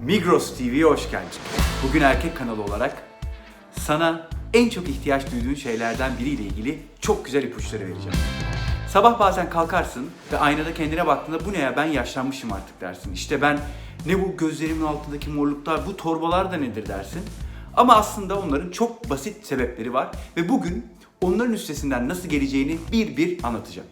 Migros TV'ye hoş geldin. Bugün erkek kanalı olarak sana en çok ihtiyaç duyduğun şeylerden biriyle ilgili çok güzel ipuçları vereceğim. Sabah bazen kalkarsın ve aynada kendine baktığında bu ne ya ben yaşlanmışım artık dersin. İşte ben ne bu gözlerimin altındaki morluklar, bu torbalar da nedir dersin. Ama aslında onların çok basit sebepleri var ve bugün onların üstesinden nasıl geleceğini bir bir anlatacağım.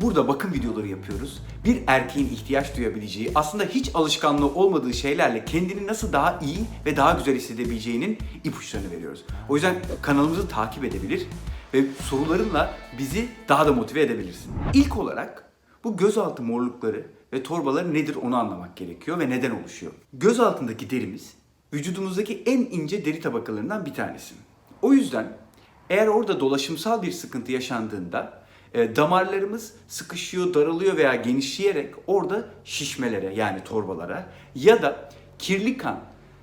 Burada bakım videoları yapıyoruz. Bir erkeğin ihtiyaç duyabileceği, aslında hiç alışkanlığı olmadığı şeylerle kendini nasıl daha iyi ve daha güzel hissedebileceğinin ipuçlarını veriyoruz. O yüzden kanalımızı takip edebilir ve sorularınla bizi daha da motive edebilirsin. İlk olarak bu gözaltı morlukları ve torbaları nedir onu anlamak gerekiyor ve neden oluşuyor. Göz altındaki derimiz vücudumuzdaki en ince deri tabakalarından bir tanesi. O yüzden eğer orada dolaşımsal bir sıkıntı yaşandığında e, damarlarımız sıkışıyor, daralıyor veya genişleyerek orada şişmelere yani torbalara ya da kirli kan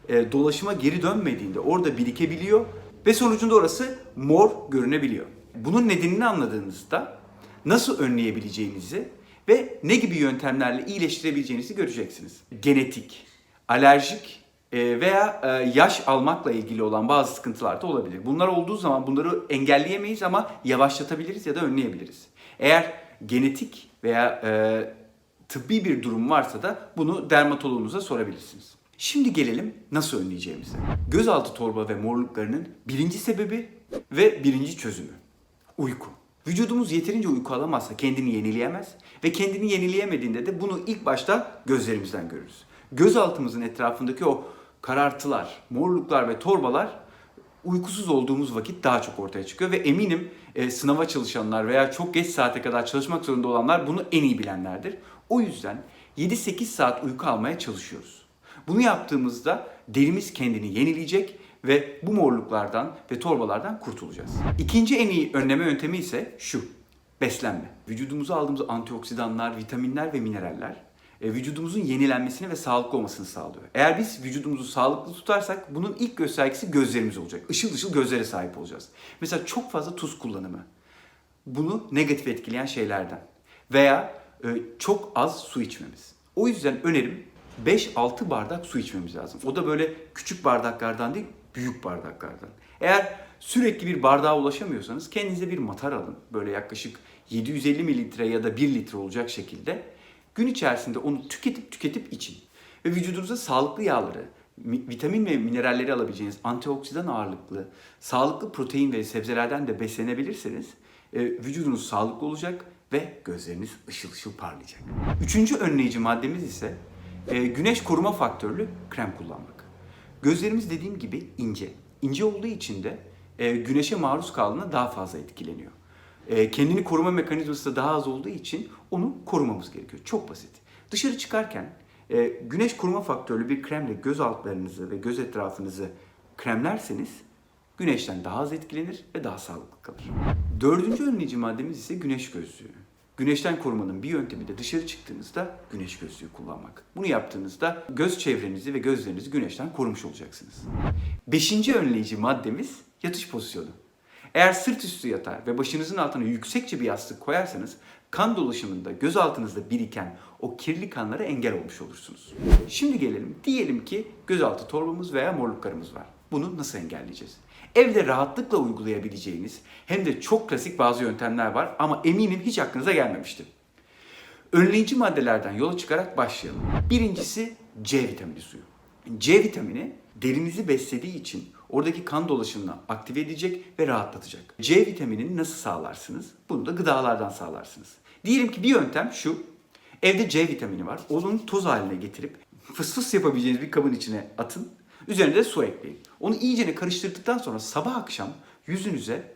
e, dolaşıma geri dönmediğinde orada birikebiliyor ve sonucunda orası mor görünebiliyor. Bunun nedenini anladığınızda nasıl önleyebileceğinizi ve ne gibi yöntemlerle iyileştirebileceğinizi göreceksiniz. Genetik, alerjik veya e, yaş almakla ilgili olan bazı sıkıntılar da olabilir. Bunlar olduğu zaman bunları engelleyemeyiz ama yavaşlatabiliriz ya da önleyebiliriz. Eğer genetik veya e, tıbbi bir durum varsa da bunu dermatoloğunuza sorabilirsiniz. Şimdi gelelim nasıl önleyeceğimize. Gözaltı torba ve morluklarının birinci sebebi ve birinci çözümü. Uyku. Vücudumuz yeterince uyku alamazsa kendini yenileyemez ve kendini yenileyemediğinde de bunu ilk başta gözlerimizden görürüz. Gözaltımızın etrafındaki o karartılar, morluklar ve torbalar uykusuz olduğumuz vakit daha çok ortaya çıkıyor ve eminim e, sınava çalışanlar veya çok geç saate kadar çalışmak zorunda olanlar bunu en iyi bilenlerdir. O yüzden 7-8 saat uyku almaya çalışıyoruz. Bunu yaptığımızda derimiz kendini yenileyecek ve bu morluklardan ve torbalardan kurtulacağız. İkinci en iyi önleme yöntemi ise şu. Beslenme. Vücudumuza aldığımız antioksidanlar, vitaminler ve mineraller vücudumuzun yenilenmesini ve sağlıklı olmasını sağlıyor. Eğer biz vücudumuzu sağlıklı tutarsak bunun ilk göstergesi gözlerimiz olacak. Işıl ışıl gözlere sahip olacağız. Mesela çok fazla tuz kullanımı. Bunu negatif etkileyen şeylerden. Veya e, çok az su içmemiz. O yüzden önerim 5-6 bardak su içmemiz lazım. O da böyle küçük bardaklardan değil, büyük bardaklardan. Eğer sürekli bir bardağa ulaşamıyorsanız kendinize bir matar alın. Böyle yaklaşık 750 mililitre ya da 1 litre olacak şekilde. Gün içerisinde onu tüketip tüketip için. Ve vücudunuza sağlıklı yağları, mi- vitamin ve mineralleri alabileceğiniz antioksidan ağırlıklı, sağlıklı protein ve sebzelerden de beslenebilirseniz e, vücudunuz sağlıklı olacak ve gözleriniz ışıl ışıl parlayacak. Üçüncü önleyici maddemiz ise e, güneş koruma faktörlü krem kullanmak. Gözlerimiz dediğim gibi ince. İnce olduğu için de e, güneşe maruz kaldığında daha fazla etkileniyor. E, kendini koruma mekanizması da daha az olduğu için onu korumamız gerekiyor. Çok basit. Dışarı çıkarken e, güneş koruma faktörlü bir kremle göz altlarınızı ve göz etrafınızı kremlerseniz güneşten daha az etkilenir ve daha sağlıklı kalır. Dördüncü önleyici maddemiz ise güneş gözlüğü. Güneşten korumanın bir yöntemi de dışarı çıktığınızda güneş gözlüğü kullanmak. Bunu yaptığınızda göz çevrenizi ve gözlerinizi güneşten korumuş olacaksınız. Beşinci önleyici maddemiz yatış pozisyonu. Eğer sırt üstü yatar ve başınızın altına yüksekçe bir yastık koyarsanız kan dolaşımında göz altınızda biriken o kirli kanlara engel olmuş olursunuz. Şimdi gelelim diyelim ki gözaltı torbamız veya morluklarımız var. Bunu nasıl engelleyeceğiz? Evde rahatlıkla uygulayabileceğiniz hem de çok klasik bazı yöntemler var ama eminim hiç aklınıza gelmemişti. Önleyici maddelerden yola çıkarak başlayalım. Birincisi C vitamini suyu. C vitamini derinizi beslediği için oradaki kan dolaşımını aktive edecek ve rahatlatacak. C vitaminini nasıl sağlarsınız? Bunu da gıdalardan sağlarsınız. Diyelim ki bir yöntem şu. Evde C vitamini var. Onu toz haline getirip fıs fıs yapabileceğiniz bir kabın içine atın. Üzerine de su ekleyin. Onu iyicene karıştırdıktan sonra sabah akşam yüzünüze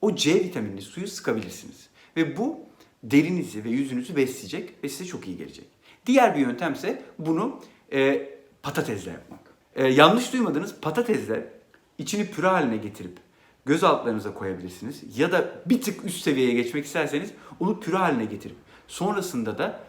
o C vitaminli suyu sıkabilirsiniz. Ve bu derinizi ve yüzünüzü besleyecek ve size çok iyi gelecek. Diğer bir yöntem ise bunu e, patatesle yapmak. E, yanlış duymadınız patatesle içini püre haline getirip göz altlarınıza koyabilirsiniz. Ya da bir tık üst seviyeye geçmek isterseniz onu püre haline getirip sonrasında da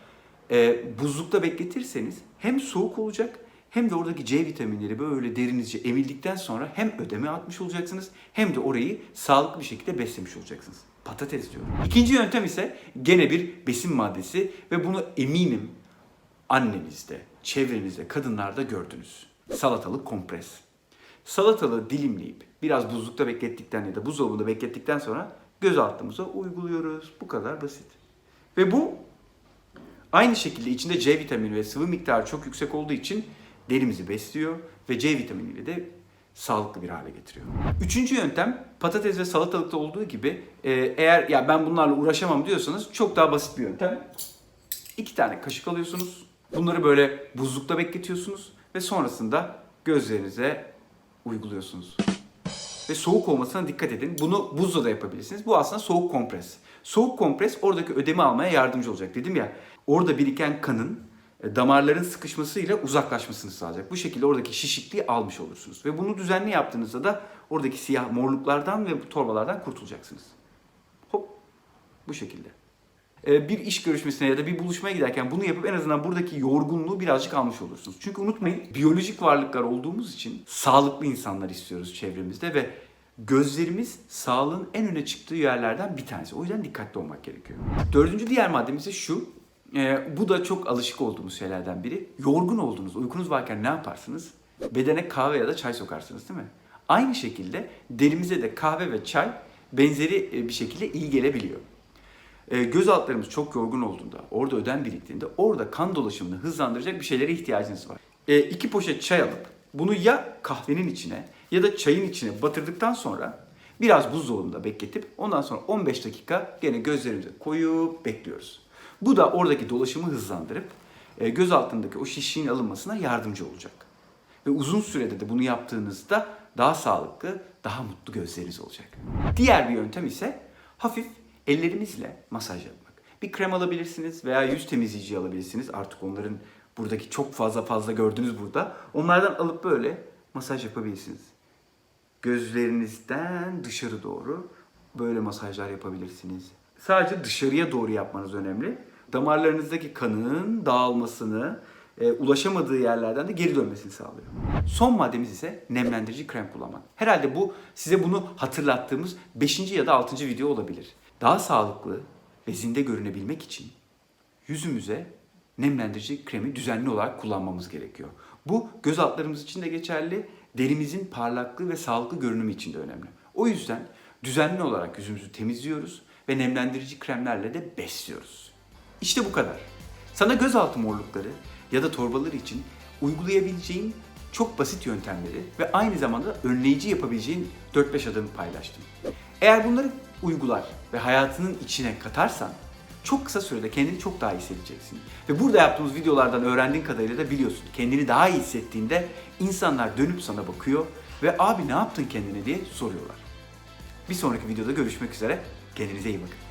e, buzlukta bekletirseniz hem soğuk olacak hem de oradaki C vitaminleri böyle derinizce emildikten sonra hem ödeme atmış olacaksınız hem de orayı sağlıklı bir şekilde beslemiş olacaksınız. Patates diyorum. İkinci yöntem ise gene bir besin maddesi ve bunu eminim annenizde, çevrenizde, kadınlarda gördünüz. Salatalık kompres. Salatalığı dilimleyip biraz buzlukta beklettikten ya da buzdolabında beklettikten sonra göz altımıza uyguluyoruz. Bu kadar basit. Ve bu aynı şekilde içinde C vitamini ve sıvı miktarı çok yüksek olduğu için derimizi besliyor ve C vitaminiyle de sağlıklı bir hale getiriyor. Üçüncü yöntem patates ve salatalıkta olduğu gibi e, eğer ya ben bunlarla uğraşamam diyorsanız çok daha basit bir yöntem. İki tane kaşık alıyorsunuz. Bunları böyle buzlukta bekletiyorsunuz ve sonrasında gözlerinize uyguluyorsunuz. Ve soğuk olmasına dikkat edin. Bunu buzla da yapabilirsiniz. Bu aslında soğuk kompres. Soğuk kompres oradaki ödemi almaya yardımcı olacak. Dedim ya orada biriken kanın e, damarların sıkışmasıyla uzaklaşmasını sağlayacak. Bu şekilde oradaki şişikliği almış olursunuz. Ve bunu düzenli yaptığınızda da oradaki siyah morluklardan ve torbalardan kurtulacaksınız. Hop bu şekilde. E, Bir iş görüşmesine ya da bir buluşmaya giderken bunu yapıp en azından buradaki yorgunluğu birazcık almış olursunuz. Çünkü unutmayın biyolojik varlıklar olduğumuz için sağlıklı insanlar istiyoruz çevremizde ve gözlerimiz sağlığın en öne çıktığı yerlerden bir tanesi. O yüzden dikkatli olmak gerekiyor. Dördüncü diğer maddemiz de şu. E, bu da çok alışık olduğumuz şeylerden biri. Yorgun olduğunuz, uykunuz varken ne yaparsınız? Bedene kahve ya da çay sokarsınız değil mi? Aynı şekilde derimize de kahve ve çay benzeri e, bir şekilde iyi gelebiliyor. E, göz altlarımız çok yorgun olduğunda, orada ödem biriktiğinde orada kan dolaşımını hızlandıracak bir şeylere ihtiyacınız var. E, iki poşet çay alıp bunu ya kahvenin içine ya da çayın içine batırdıktan sonra biraz buzdolabında bekletip ondan sonra 15 dakika gene gözlerimize koyup bekliyoruz. Bu da oradaki dolaşımı hızlandırıp e, göz altındaki o şişliğin alınmasına yardımcı olacak. Ve uzun sürede de bunu yaptığınızda daha sağlıklı, daha mutlu gözleriniz olacak. Diğer bir yöntem ise hafif ellerimizle masaj yapmak. Bir krem alabilirsiniz veya yüz temizleyici alabilirsiniz. Artık onların buradaki çok fazla fazla gördünüz burada. Onlardan alıp böyle masaj yapabilirsiniz. Gözlerinizden dışarı doğru böyle masajlar yapabilirsiniz. Sadece dışarıya doğru yapmanız önemli. Damarlarınızdaki kanın dağılmasını, e, ulaşamadığı yerlerden de geri dönmesini sağlıyor. Son maddemiz ise nemlendirici krem kullanmak. Herhalde bu size bunu hatırlattığımız 5. ya da 6. video olabilir. Daha sağlıklı ve zinde görünebilmek için yüzümüze nemlendirici kremi düzenli olarak kullanmamız gerekiyor. Bu göz altlarımız için de geçerli, derimizin parlaklığı ve sağlıklı görünümü için de önemli. O yüzden düzenli olarak yüzümüzü temizliyoruz ve nemlendirici kremlerle de besliyoruz. İşte bu kadar. Sana gözaltı morlukları ya da torbaları için uygulayabileceğin çok basit yöntemleri ve aynı zamanda önleyici yapabileceğin 4-5 adım paylaştım. Eğer bunları uygular ve hayatının içine katarsan çok kısa sürede kendini çok daha iyi hissedeceksin. Ve burada yaptığımız videolardan öğrendiğin kadarıyla da biliyorsun. Kendini daha iyi hissettiğinde insanlar dönüp sana bakıyor ve abi ne yaptın kendine diye soruyorlar. Bir sonraki videoda görüşmek üzere. Kendinize iyi bakın.